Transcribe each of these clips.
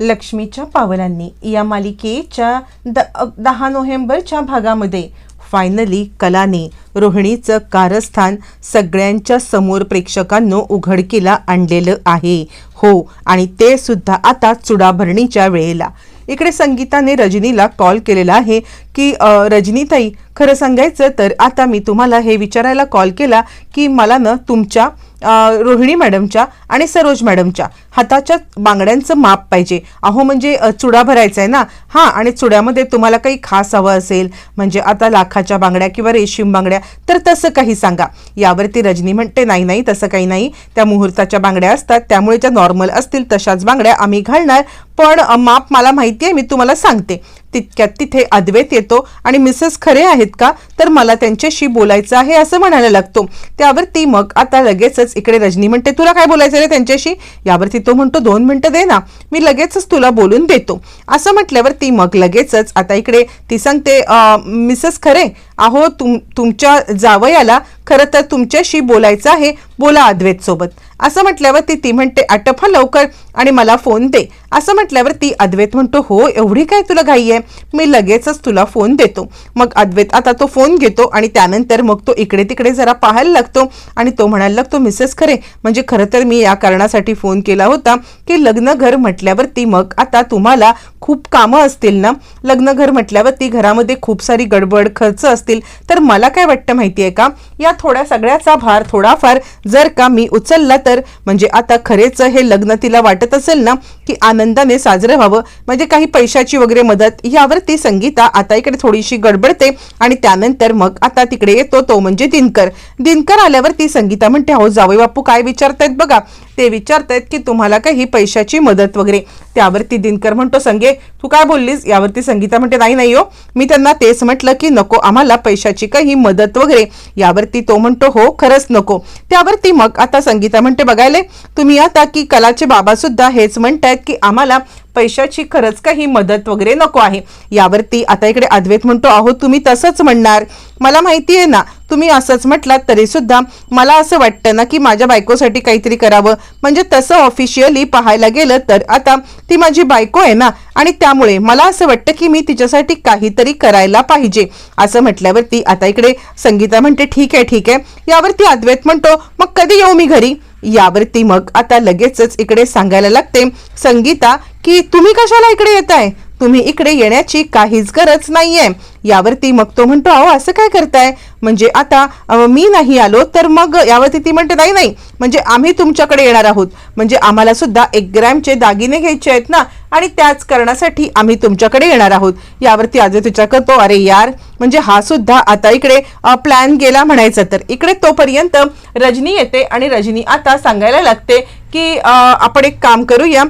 लक्ष्मीच्या पावलांनी या मालिकेच्या द दहा नोव्हेंबरच्या भागामध्ये फायनली कलाने रोहिणीचं कारस्थान सगळ्यांच्या समोर प्रेक्षकांनो उघडकीला आणलेलं आहे. हो आणि ते सुद्धा आता चुडाभरणीच्या वेळेला. इकडे संगीताने रजनीला कॉल केलेला आहे की रजनीताई खरं सांगायचं तर आता मी तुम्हाला हे विचारायला कॉल केला की मला ना तुमच्या रोहिणी मॅडमच्या आणि सरोज मॅडमच्या हाताच्या बांगड्यांचं माप पाहिजे. अहो म्हणजे चुडा भरायचा आहे ना? हां आणि चुड्यामध्ये तुम्हाला काही खास हवं असेल म्हणजे आता लाखाच्या बांगड्या किंवा रेशीम बांगड्या तर तसं काही सांगा. यावरती रजनी म्हणते नाही नाही तसं काही नाही. त्या मुहूर्ताच्या बांगड्या असतात त्यामुळे ज्या नॉर्मल असतील तशाच बांगड्या आम्ही घालणार. पण माप मला माहिती आहे मी तुम्हाला सांगते. तितक्यात तिथे अद्वैत येतो आणि मिसेस खरे आहेत का? तर मला त्यांच्याशी बोलायचं आहे असं म्हणायला लागतो. त्यावरती मग आता लगेचच इकडे रजनी म्हणते तुला काय बोलायचं रे त्यांच्याशी? यावरती तो म्हणतो दोन मिनटं दे ना मी लगेचच तुला बोलून देतो. असं म्हटल्यावरती मग लगेचच आता इकडे ती सांगते मिसेस खरे अहो तुम तुमच्या जावयाला खरं तर तुमच्याशी बोलायचं आहे बोला अद्वैत सोबत. असं म्हटल्यावर ती ती म्हणते आटप लवकर आणि मला फोन दे. असं म्हटल्यावर ती अद्वैत म्हणतो हो एवढी काय तुला घाई आहे? मी लगेचच तुला फोन देतो. मग अद्वैत आता तो फोन घेतो आणि त्यानंतर मग तो इकडे तिकडे जरा पाहायला लागतो आणि तो म्हणायला लागतो मिसेस खरे म्हणजे खरं तर मी या कारणासाठी फोन केला होता की लग्न घर म्हटल्यावरती मग आता तुम्हाला खूप कामं असतील ना? लग्न घर म्हटल्यावरती घरामध्ये खूप सारी गडबड खर्च असतील तर मला काय वाटतं माहितीये का? या थोड्या सगळ्याचा भार थोडाफार जर का मी उचलला तर म्हणजे आता खरेच हे लग्न तिला वाटत असेल ना की आनंदाने साजरं व्हावं म्हणजे काही पैशाची वगैरे मदत यावर ती संगीता आता इकडे थोडीशी गडबडते आणि त्यानंतर मग आता तिकडे येतो तो म्हणजे दिनकर. दिनकर आल्यावर ती संगीता म्हणते हो जावई बापू काय विचारतायत बघा ते विचारतायत की तुम्हाला काही पैशाची मदत वगैरे? त्यावरती दिनकर म्हणतो संगे तू काय बोललीस? यावरती संगीता म्हणते नाही नाही हो. मी त्यांना तेच म्हटलं की नको आम्हाला पैशाची काही मदत वगैरे. यावरती तो म्हणतो हो खरंच नको. त्यावरती मग आता संगीता म्हणते बघायले तुम्ही आता की कलाचे बाबा सुद्धा हेच म्हणतायत की आम्हाला पैशाची खरंच काही मदत वगैरे नको आहे. यावरती आता इकडे अद्वैत म्हणतो आहो तुम्ही तसंच म्हणणार. मला माहिती आहे ना तुम्ही असंच म्हटलात तरी सुद्धा मला असं वाटतं ना की माझ्या बायकोसाठी काहीतरी करावं. म्हणजे तसं ऑफिशियली पाहायला गेलं तर आता ती माझी बायको आहे ना आणि त्यामुळे मला असं वाटतं की मी तिच्यासाठी काहीतरी करायला पाहिजे. असं म्हटल्यावरती आता इकडे संगीता म्हणते ठीक आहे ठीक आहे. यावरती अद्वैत म्हणतो मग कधी येऊ मी घरी? यावरती मग आता लगेचच इकडे सांगायला लागते संगीता की तुम्ही कशाला इकडे येत आहे तुम्ही इकडे येण्याची काहीच गरज नाहीये. यावरती मग तो म्हणतो अहो असं काय करताय? म्हणजे आता मी नाही आलो तर मग यावरती ती म्हणते नाही नाही म्हणजे आम्ही तुमच्याकडे येणार आहोत. म्हणजे आम्हाला सुद्धा एक ग्रॅमचे दागिने घ्यायचे आहेत ना आणि त्याच कारणासाठी आम्ही तुमच्याकडे येणार आहोत. यावरती आज विचार करतो अरे यार म्हणजे हा सुद्धा आता इकडे प्लॅन गेला म्हणायचा तर. इकडे तोपर्यंत रजनी येते आणि रजनी आता सांगायला लागते की आपण एक काम करूया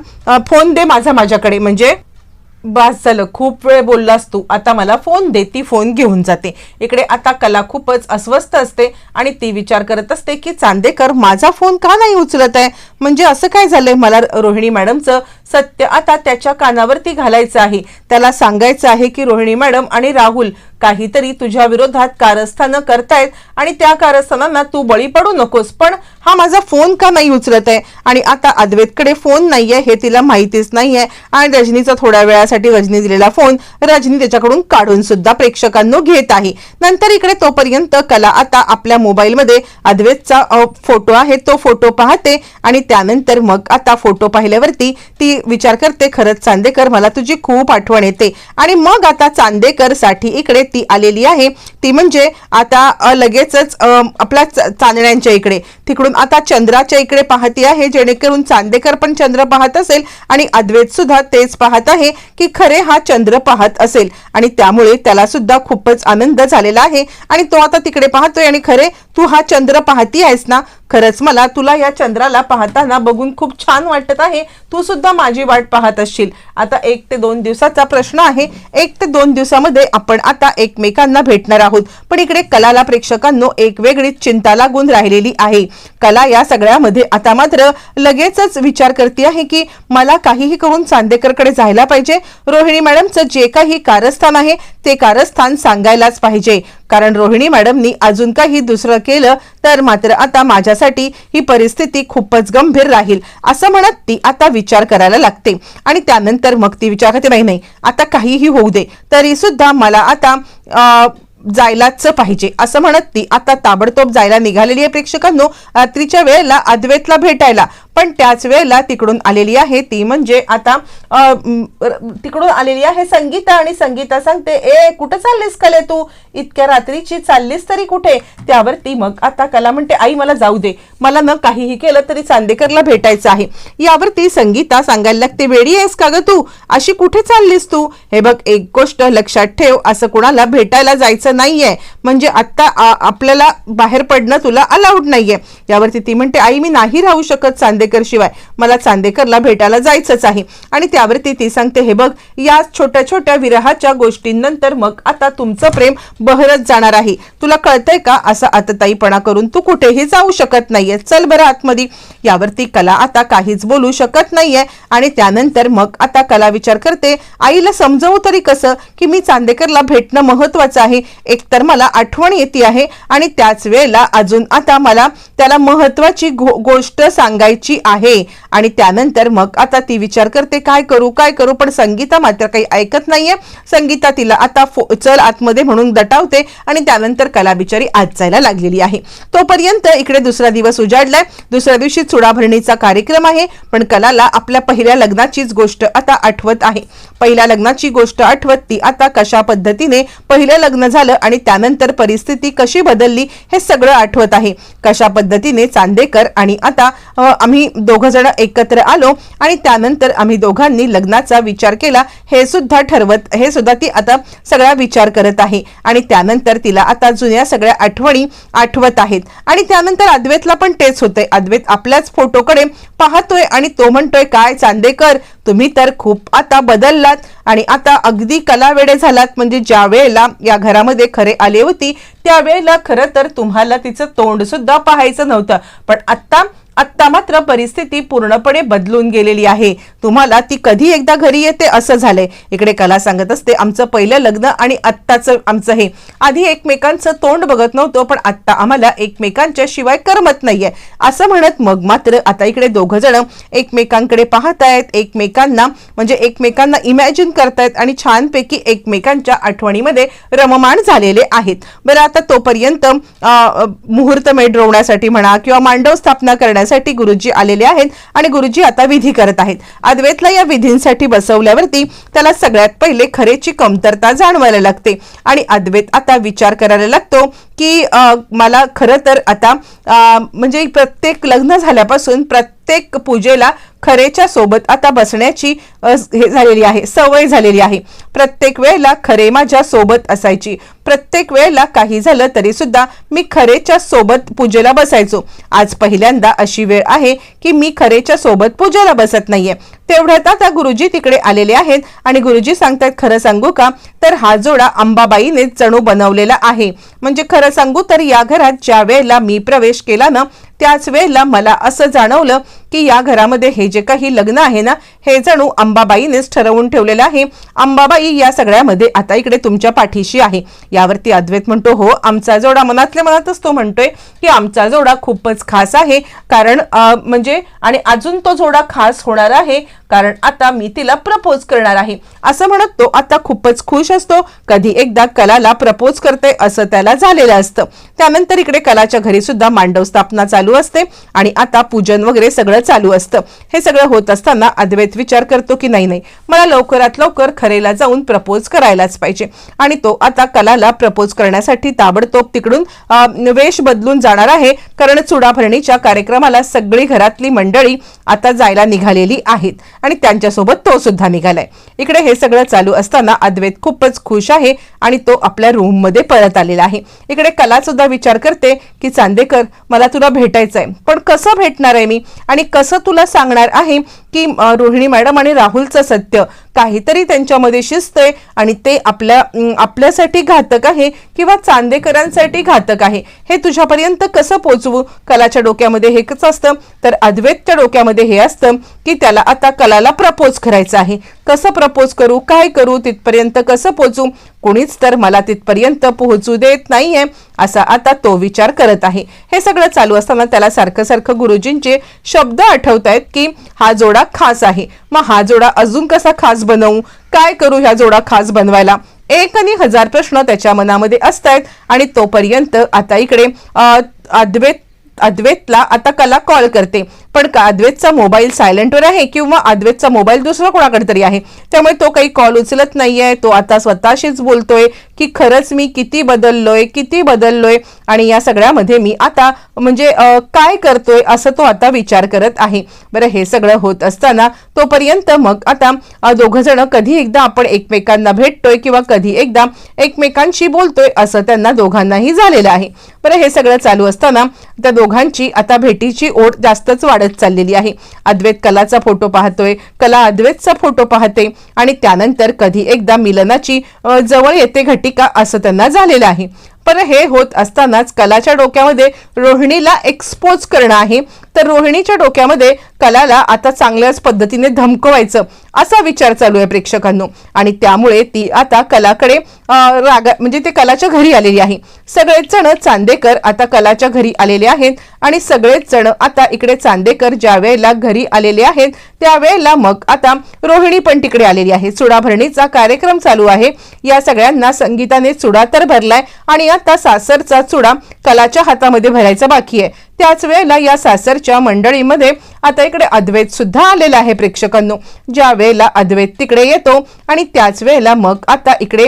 फोन दे माझा माझ्याकडे. म्हणजे बस झालं. खूप वेळ बोललास तू. आता मला फोन दे. ती फोन घेऊन जाते. इकडे आता कला खूपच अस्वस्थ असते आणि ती विचार करत असते की चांदेकर माझा फोन का नाही उचलत आहे? म्हणजे असं काय झालंय मला रोहिणी मॅडमचं? सत्य आता त्याच्या कानावरती घालायचं आहे. त्याला सांगायचं आहे की रोहिणी मॅडम आणि राहुल काहीतरी तुझ्या विरोधात कारस्थानं करतायत आणि त्या कारस्थानांना तू बळी पडू नकोस. पण हा माझा फोन का नाही उचलत आहे? आणि आता अद्वैतकडे फोन नाहीये हे तिला माहितीच नाहीये. आणि रजनीचा थोड्या वेळासाठी रजनी दिलेला फोन रजनी त्याच्याकडून काढून सुद्धा प्रेक्षकांनो घेत आहे. नंतर इकडे तोपर्यंत कला आता आपल्या मोबाईलमध्ये अद्वैतचा फोटो आहे तो फोटो पाहते आणि त्यानंतर मग आता फोटो पाहिल्यावरती ती विचार करते खरंच चांदेकर मला तुझी खूप आठवण येते. आणि मग आता चांदेकरसाठी इकडे ती आलेली आहे. ती म्हणजे आता लगेचच आपल्या च- चांदण्यांच्या इकडे. तिकडून आता चंद्राच्या इकडे पाहती आहे जेणेकरून चांदेकर पण चंद्र पाहत असेल आणि अद्वैत सुद्धा तेच पाहत आहे की खरे हा चंद्र पाहत असेल. आणि त्यामुळे त्याला सुद्धा खूपच आनंद झालेला आहे. आणि तो आता तिकडे पाहतोय आणि खरे तू हा चंद्र पाहती आहेस ना? खरंच मला तुला या चंद्राला पाहताना बघून खूप छान वाटत आहे. तू सुद्धा माझी वाट पाहत असशील. आता एक ते दोन दिवसाचा प्रश्न आहे. एक ते दोन दिवसामध्ये आपण आता एकमेकांना भेटणार आहोत. पण इकडे कलाला प्रेक्षकांनो एक वेगळीच चिंता लागून राहिलेली आहे. कला या सगळ्यामध्ये आता मात्र लगेचच विचार करते आहे की मला काहीही करून चांदेकरकडे जायला पाहिजे. रोहिणी मॅडमचं जे काही कारस्थान आहे ते कारस्थान सांगायलाच पाहिजे. कारण रोहिणी मॅडमनी अजून काही दुसरं केलं तर मात्र आता माझ्यासाठी ही परिस्थिती खूपच गंभीर राहील असं म्हणत ती आता विचार करायला लागते. आणि त्यानंतर मग ती विचार करते नाही नाही आता काहीही होऊ दे तरी सुद्धा मला आता जायलाच पाहिजे. असं म्हणत ती आता ताबडतोब जायला निघालेली आहे प्रेक्षकांनो रात्रीच्या वेळेला अद्वैतला भेटायला. पण त्याच वेळेला तिकडून आलेली आहे ती म्हणजे आता तिकडून आलेली आहे संगीता आणि संगीता सांगते ए कुठं चाललीस कले तू? इतक्या रात्रीची चाललीस तरी कुठे? त्यावर ती मग आता कला म्हणते आई मला जाऊ दे. मला न काहीही केलं तरी चांदेकरला भेटायचं आहे. यावर ती संगीता सांगायला लागते वेडी आहेस का ग तू? अशी कुठे चाललीस तू? हे बघ एक गोष्ट लक्षात ठेव असं कुणाला भेटायला जायचं नाहीये. म्हणजे आत्ता आपल्याला बाहेर पडणं तुला अलाउड नाहीये. यावरती ती म्हणते आई मी नाही राहू शकत चांदे चांदेकर शिवाय. मला चांदेकरला भेटायला जायचंच आहे. आणि त्यावरती ती सांगते हे बघ या छोट्या छोट्या विरहाच्या गोष्टींनंतर मग आता तुमचं प्रेम बहरत जाणार आहे. तुला कळतंय का असं आतताईपणा करून तू कुठेही जाऊ शकत नाहीये? चल बरं आतमध्ये. यावरती कला आता काहीच बोलू शकत नाहीये. आणि त्यानंतर मग आता कला विचार करते आईला समजवू तरी कसं की मी चांदेकरला भेटणं महत्वाचं आहे? एकतर मला आठवण येते आहे आणि त्याच वेळेला अजून आता मला त्याला महत्वाची गोष्ट सांगायची आहे. आणि त्यानंतर मग आता ती विचार करते काय करू काय करू? पण संगीता मात्र काही ऐकत नाहीये. संगीता तिला आता फो- चल आतमध्ये म्हणून दटावते आणि त्यानंतर कला बिचारी आत जायला लागलेली आहे. तोपर्यंत इकडे दुसरा दिवस उजाडलाय. दुसऱ्या दिवशी चुडाभरणीचा कार्यक्रम आहे पण कलाला आपल्या पहिल्या लग्नाचीच गोष्ट आता आठवत आहे. पहिल्या लग्नाची गोष्ट आठवत ती आता कशा पद्धतीने पहिलं लग्न झालं आणि त्यानंतर परिस्थिती कशी बदलली हे सगळं आठवत आहे. कशा पद्धतीने चांदेकर आणि आता आम्ही आम्ही दोघ जण एकत्र आलो आणि त्यानंतर आम्ही दोघांनी लग्नाचा विचार केला. हे सुद्धा ठरवत हे सुद्धा ती आता सगळा विचार करत आहे. आणि त्यानंतर तिला आता जुन्या सगळ्या आठवणी आठवत आहेत. आणि त्यानंतर अद्वैतला पण तेच होतंय. अद्वैत आपल्याच फोटोकडे पाहतोय आणि तो म्हणतोय काय चांदेकर तुम्ही तर खूप आता बदललात. आणि आता अगदी कलावेडे झालात. म्हणजे ज्या वेळेला या घरामध्ये खरे आले होती त्यावेळेला खरं तर तुम्हाला तिचं तोंड सुद्धा पाहायचं नव्हतं. पण आत्ता आत्ता मात्र परिस्थिती पूर्णपणे बदलून गेलेली आहे. तुम्हाला ती कधी एकदा घरी येते असं झालंय. इकडे कला सांगत असते आमचं पहिलं लग्न आणि आत्ताचं आमचं हे. आधी एकमेकांचं तोंड बघत नव्हतो पण आत्ता आम्हाला एकमेकांच्या शिवाय करमत नाहीये. असं म्हणत मग मात्र आता इकडे दोघ जण एकमेकांकडे पाहतायत. एकमेकांना म्हणजे एकमेकांना इमॅजिन करतायत आणि छानपैकी एकमेकांच्या आठवणीमध्ये रममाण झालेले आहेत. बरं आता तोपर्यंत मुहूर्तमेढ रोवण्यासाठी म्हणा किंवा मांडव स्थापना करण्यासाठी गुरुजी आलेले आहेत आणि गुरुजी आता विधी करत आहेत. अद्वैतला या विधींसाठी बसवल्यावरती त्याला सगळ्यात पहिले खरेची कमतरता जाणवायला लागते आणि अद्वैत आता विचार करायला लागतो की मला खरं तर आता म्हणजे प्रत्येक लग्न झाल्यापासून प्रत्येक पूजेला खरेच्या सोबत आता बसण्याची हे झालेली आहे सवय झालेली आहे. प्रत्येक वेळेला खरे माझ्या सोबत असायची. प्रत्येक वेळेला काही झालं तरी सुद्धा मी खरेच्या सोबत पूजेला बसायचो. आज पहिल्यांदा अशी वेळ आहे की मी खरेच्या सोबत पूजेला बसत नाहीये. तेवढ्यात आता गुरुजी तिकडे आलेले आहेत. आणि गुरुजी सांगतायत खरं सांगू का? तर हा जोडा अंबाबाईने जणू बनवलेला आहे. म्हणजे खरं सांगू तर या घरात ज्या वेळेला मी प्रवेश केला ना त्याच वेळेला मला असं जाणवलं की या घरामध्ये हे जे काही लग्न आहे ना हे जणू अंबाबाईनेच ठरवून ठेवलेलं आहे. अंबाबाई या सगळ्यामध्ये आता इकडे तुमच्या पाठीशी आहे. यावरती अद्वैत म्हणतो हो आमचा जोडा मनातल्या मनातच तो म्हणतोय की आमचा जोडा खूपच खास आहे. कारण म्हणजे आणि अजून तो जोडा खास होणार आहे कारण आता मी तिला प्रपोज करणार आहे. असं म्हणत तो आता खूपच खुश असतो. कधी एकदा कलाला प्रपोज करते असं त्याला झालेलं असतं. त्यानंतर इकडे कलाच्या घरी सुद्धा मांडव स्थापना चालू असते आणि आता पूजन वगैरे सगळं चालू असतं. हे सगळं होत असताना अद्वैत विचार करतो की नाही नाही मला लवकरात लवकर खरेला जाऊन प्रपोज करायलाच पाहिजे. आणि तो आता कलाला प्रपोज करण्यासाठी ताबडतोब तिकडून वेश बदलून जाणार आहे. कारण चुडाभरणीच्या कार्यक्रमाला सगळी घरातली मंडळी आता जायला निघालेली आहेत. आणि त्यांच्यासोबत तो सुद्धा निघालाय. इकडे हे सगळं चालू असताना अद्वैत खूपच खुश आहे आणि तो आपल्या रूममध्ये परत आलेला आहे. इकडे कला सुद्धा विचार करते की चांदेकर मला तुला भेटायचं आहे पण कसं भेटणार आहे मी? आणि कसं तुला सांगणार आहे की रोहिणी मॅडम आणि राहुलचं सत्य. काहीतरी त्यांच्यामध्ये शिस्त आहे आणि ते आपल्या आपल्यासाठी घातक आहे किंवा चांदेकरांसाठी घातक आहे. हे तुझ्यापर्यंत कसं पोचवू? कलाच्या डोक्यामध्ये हेच असतं. तर अद्वैतच्या डोक्यामध्ये हे असतं की त्याला आता कलाला प्रपोज करायचं आहे. कसं प्रपोज करू? काय करू? तिथपर्यंत कसं पोचू? कोणीच तर मला तिथपर्यंत पोहोचू देत नाहीये. असा आता तो विचार करत आहे. हे सगळं चालू असताना त्याला सारखं सारखं गुरुजींचे शब्द आठवत आहेत की हा जोडा खास आहे. मग हा जोडा अजून कसा खास बनवू? काय करू ह्या जोडा खास बनवायला? एक आणि हजार प्रश्न त्याच्या मनामध्ये असतायत आणि तोपर्यंत आता इकडे अद्वैत अद्वैतला आता कला कॉल करते. पण का अद्वैतचा मोबाईल सायलेंटवर आहे किंवा अद्वैतचा मोबाईल दुसरा कोणाकडे तरी आहे? त्यामुळे तो काही कॉल उचलत नाहीये. तो आता स्वतःशीच बोलतोय की खरंच मी किती बदललोय किती बदललोय आणि या सगळ्यामध्ये मी आता म्हणजे काय करतोय असं तो आता विचार करत आहे. बरं हे सगळं होत असताना तोपर्यंत मग आता दोघंजण कधी एकदा आपण एकमेकांना भेटतोय किंवा कधी एकदा एकमेकांशी बोलतोय असं त्यांना दोघांनाही झालेलं आहे. बरं हे सगळं चालू असताना त्या दोघांची आता भेटीची ओढ जास्तच वाढत चाललेली आहे. अद्वैत कलाचा फोटो पाहतोय. कला अद्वैतचा फोटो पाहते. आणि त्यानंतर कधी एकदा मिलनाची जवळ येते घटिका असं त्यांना झालेलं आहे. पण हे होत असतानाच कलाच्या डोक्यामध्ये रोहिणीला एक्सपोज करणं आहे. तर रोहिणीच्या डोक्यामध्ये कलाला आता चांगल्याच पद्धतीने धमकवायचं असा विचार चालू आहे प्रेक्षकांनो. आणि त्यामुळे ती आता कलाकडे रागा म्हणजे ते कलाच्या घरी आलेली आहे. सगळेच जण चांदेकर आता कलाच्या घरी आलेले आहेत आणि सगळेच जण आता इकडे चांदेकर ज्या वेळेला घरी आलेले आहेत त्यावेळेला मग आता रोहिणी पण तिकडे आलेली आहे. चुडाभरणीचा कार्यक्रम चालू आहे. या सगळ्यांना संगीताने चुडा तर भरलाय आणि आता सासरचा चुडा कलाच्या हातामध्ये भरायचा बाकी आहे. त्याच वेळेला या सासरच्या मंडळीमध्ये आता इकडे अद्वैत सुद्धा आलेला आहे प्रेक्षकांनो. ज्या वेळेला अद्वैत तिकडे येतो आणि त्याच वेळेला मग आता इकडे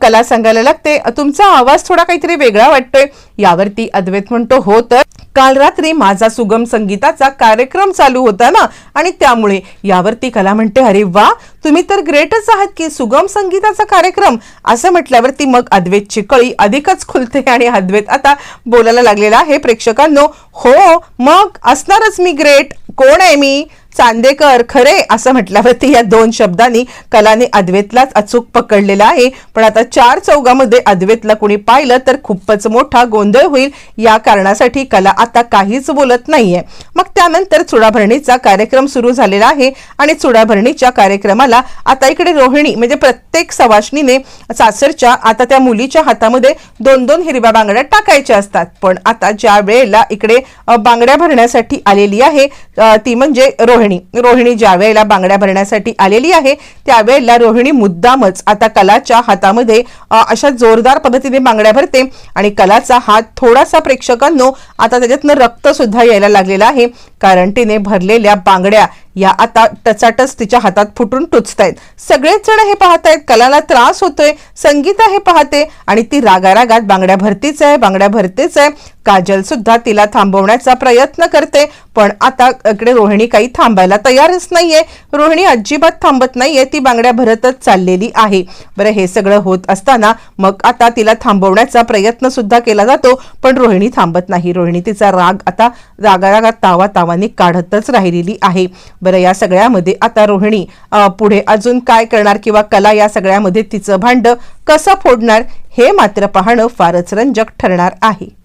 कला सांगायला लागते. तुमचा आवाज थोडा काहीतरी वेगळा वाटतोय. यावरती अद्वैत म्हणतो हो तर काल रात्री माझा सुगम संगीताचा कार्यक्रम चालू होता ना? आणि त्यामुळे यावरती कला म्हणते अरे वा तुम्ही तर ग्रेटच आहात की सुगम संगीताचा कार्यक्रम. असं म्हटल्यावरती मग अद्वैतची कळी अधिकच खुलते आणि अद्वैत आता बोलायला लागलेला आहे. प्रेक्षकांनो हो मग असणारच मी ग्रेट. कोण आहे मी? चांदेकर खरे असं म्हटल्यावरती या दोन शब्दांनी कलाने अद्वैतलाच अचूक पकडलेला आहे. पण आता चार चौघामध्ये अद्वैतला कुणी पाहिलं तर खूपच मोठा गोंधळ होईल या कारणासाठी कला आता काहीच बोलत नाहीये. मग त्यानंतर चुडाभरणीचा कार्यक्रम सुरू झालेला आहे आणि चुडाभरणीच्या कार्यक्रमाला आता इकडे रोहिणी म्हणजे प्रत्येक सवाशनीने सासरच्या आता त्या मुलीच्या हातामध्ये दोन दोन हिरव्या बांगड्या टाकायच्या असतात. पण आता ज्या वेळेला इकडे बांगड्या भरण्यासाठी आलेली आहे ती म्हणजे रोहिणी. रोहिणी. ज्या वेळेला बांगड्या भरण्यासाठी आलेली आहे त्यावेळेला रोहिणी मुद्दामच आता कलाच्या हातामध्ये अशा जोरदार पद्धतीने बांगड्या भरते आणि कलाचा हात थोडासा प्रेक्षकांनो आता त्याच्यातनं रक्त सुद्धा यायला लागलेला आहे. कारण तिने भरलेल्या बांगड्या या आता टचाटच तिच्या हातात फुटून टुचतायत. सगळेच जण हे पाहतायत. कलाला त्रास होतोय. संगीता हे पाहते आणि ती रागारागात बांगड्या भरतीच आहे बांगड्या भरतीच आहे. काजल सुद्धा तिला थांबवण्याचा प्रयत्न करते. पण आता इकडे रोहिणी काही थांबायला तयारच नाहीये. रोहिणी अजिबात थांबत नाहीये. ती बांगड्या भरतच चाललेली आहे. बरं हे सगळं होत असताना मग आता तिला थांबवण्याचा प्रयत्न सुद्धा केला जातो. पण रोहिणी थांबत नाही. रोहिणी तिचा राग आता रागारागात तावा तावाने काढतच राहिलेली आहे. बरं या सगळ्यामध्ये आता रोहिणी पुढे अजून काय करणार किंवा कला या सगळ्यामध्ये तिचं भांड कसं फोडणार हे मात्र पाहणं फारच रंजक ठरणार आहे.